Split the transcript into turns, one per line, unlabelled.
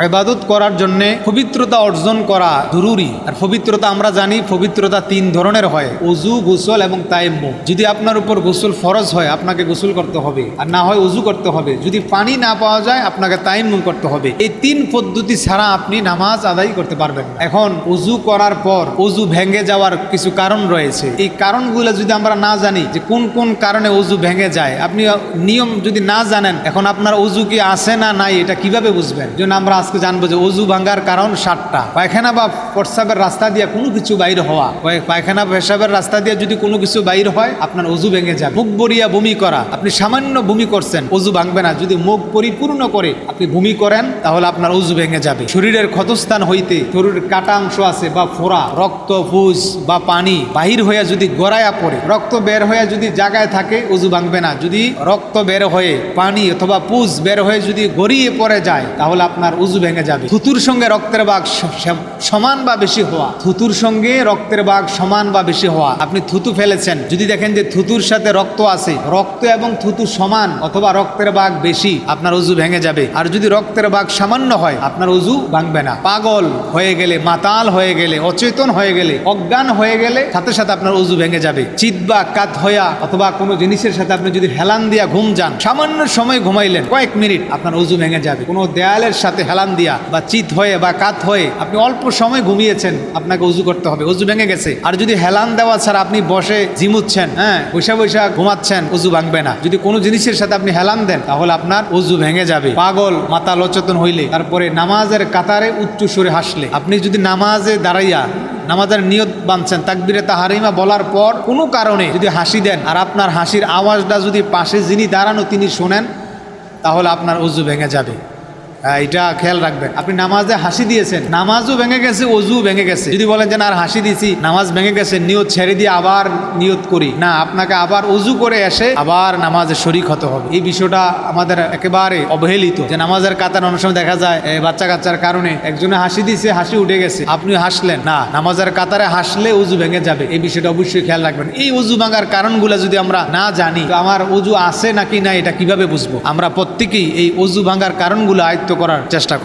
ইবাদত করার জন্যে পবিত্রতা অর্জন করা জরুরি। আর পবিত্রতা আমরা জানি, পবিত্রতা তিন ধরনের হয়। অজু গোসল এবং তাইম্ম যদি আপনার উপর গোসল ফরজ হয়, আপনাকে গোসল করতে হবে। আর না হয় অজু করতে হবে। যদি পানি না পাওয়া যায়, আপনাকে তাইম্মুম করতে হবে। এই তিন পদ্ধতি ছাড়া আপনি নামাজ আদায় করতে পারবেন এখন অজু করার পর অজু ভেঙে যাওয়ার কিছু কারণ রয়েছে। এই কারণগুলো যদি আমরা না জানি যে কোন কোন কারণে অজু ভেঙে যায়, আপনি নিয়ম যদি না জানেন, এখন আপনার অজু কি আছে না নাই, এটা কীভাবে বুঝবেন? জন্য আমরা আজকে জানব যে অজু ভাঙ্গার কারণ সাতটা। পায়খানা বা প্রস্রাবের রাস্তা দিয়ে কোনো কিছু বাইর হওয়া পায়খানা পেশাবের রাস্তা দিয়ে যদি কোনো কিছু বাইর হয়, আপনার অজু ভেঙে যায় মুখ বরিয়া বমি করা, আপনি সামান্য বমি করছেন, অজু ভাঙবে না। যদি মুখ পরিপূর্ণ করে আপনি বমি করেন, তাহলে আপনার অজু ভেঙে যাবে। শরীরের ক্ষতস্থান হইতে শরীরের কাটা অংশ আছে বা ফোড়া, রক্ত ফুস বা পানি বাহির হয়ে যদি গড়ায়া পড়ে, রক্ত বের হয়ে যদি জায়গায় থাকে, অজু ভাঙবে না। যদি রক্ত বের হয়ে পানি অথবা পুজ বের হয়ে যদি গড়িয়ে পড়ে যায়, তাহলে আপনার উজু ভেঙে যাবে। থুতুর সঙ্গে রক্তের বাঘ সমান বা বেশি হওয়া। থুতুর সঙ্গে রক্তের বাঘ সমান বা বেশি হওয়া। আপনি থুতু ফেলেছেন। যদি দেখেন যে থুতুর সাথে রক্ত আছে, রক্ত এবং থুতু সমান অথবা রক্তের বাঘ বেশি, আপনার উজু ভেঙে যাবে। আর যদি রক্তের বাঘ সামান্য হয়, আপনার উজু ভাঙবে না। পাগল হয়ে গেলে, মাতাল হয়ে গেলে, অচেতন হয়ে গেলে, অজ্ঞান হয়ে গেলে, সাথে সাথে আপনার অজু ভেঙে যাবে। চিত বা কাত হইয়া অথবা কোনো জিনিসের সাথে আপনি যদি হেলান দিয়া ঘুম যান, সামান্য সময় ঘুমাইলেন, কয়েক মিনিট আপনার অজু ভেঙে যাবে। কোনো দেয়ালের সাথে হেলান দিয়া বা চিত হয়ে বা কাত হয়ে আপনি অল্প সময় ঘুমিয়েছেন, আপনাকে উজু করতে হবে। উজু ভেঙে গেছে। আর যদি হেলান দেওয়া ছাড়া আপনি বসে জিমুচ্ছেন হ্যাঁ বৈশা বৈশা ঘুমাচ্ছেন, উজু ভাঙবে না। যদি কোনো জিনিসের সাথে আপনি হেলান দেন, তাহলে আপনার উজু ভেঙে যাবে। পাগল মাথা লচেতন হইলে তারপরে নামাজের কাতারে উচ্চ সুরে হাসলে। আপনি যদি নামাজে দাঁড়াইয়া নামাজের নিয়ত বাঁধছেন তাকবিরে তাহারিমা বলার পর কোনো কারণে যদি হাসি দেন, আর আপনার হাসির আওয়াজটা যদি পাশে যিনি দাঁড়ানো তিনি শোনেন, তাহলে আপনার উজু ভেঙে যাবে। এটা খেয়াল রাখবেন। আপনি নামাজে হাসি দিয়েছেন, নামাজও ভেঙে গেছে অজু ভেঙে গেছে। যদি বলেন যে আর হাসি দিছি নামাজ ভেঙে গেছে, নিয়ত ছেড়ে দিয়ে আবার নিয়ত করি। না, আপনাকে আবার অজু করে এসে আবার নামাজে শরিক হতে হবে। এই বিষয়টা আমাদের একেবারে অবহেলিত। যে নামাজের কাতার অনেক সময় দেখা যায় বাচ্চা কাচ্চার কারণে একজনে হাসি দিছে হাসি উঠে গেছে। আপনি হাসলেন। না, নামাজের কাতারে হাসলে উজু ভেঙে যাবে। এই বিষয়টা অবশ্যই খেয়াল রাখবেন। এই উজু ভাঙার কারণগুলো যদি আমরা না জানি আমার উজু আছে নাকি না এটা কীভাবে বুঝব? আমরা প্রত্যেকেই এই উজু ভাঙার কারণগুলো আয়ত্ত করার চেষ্টা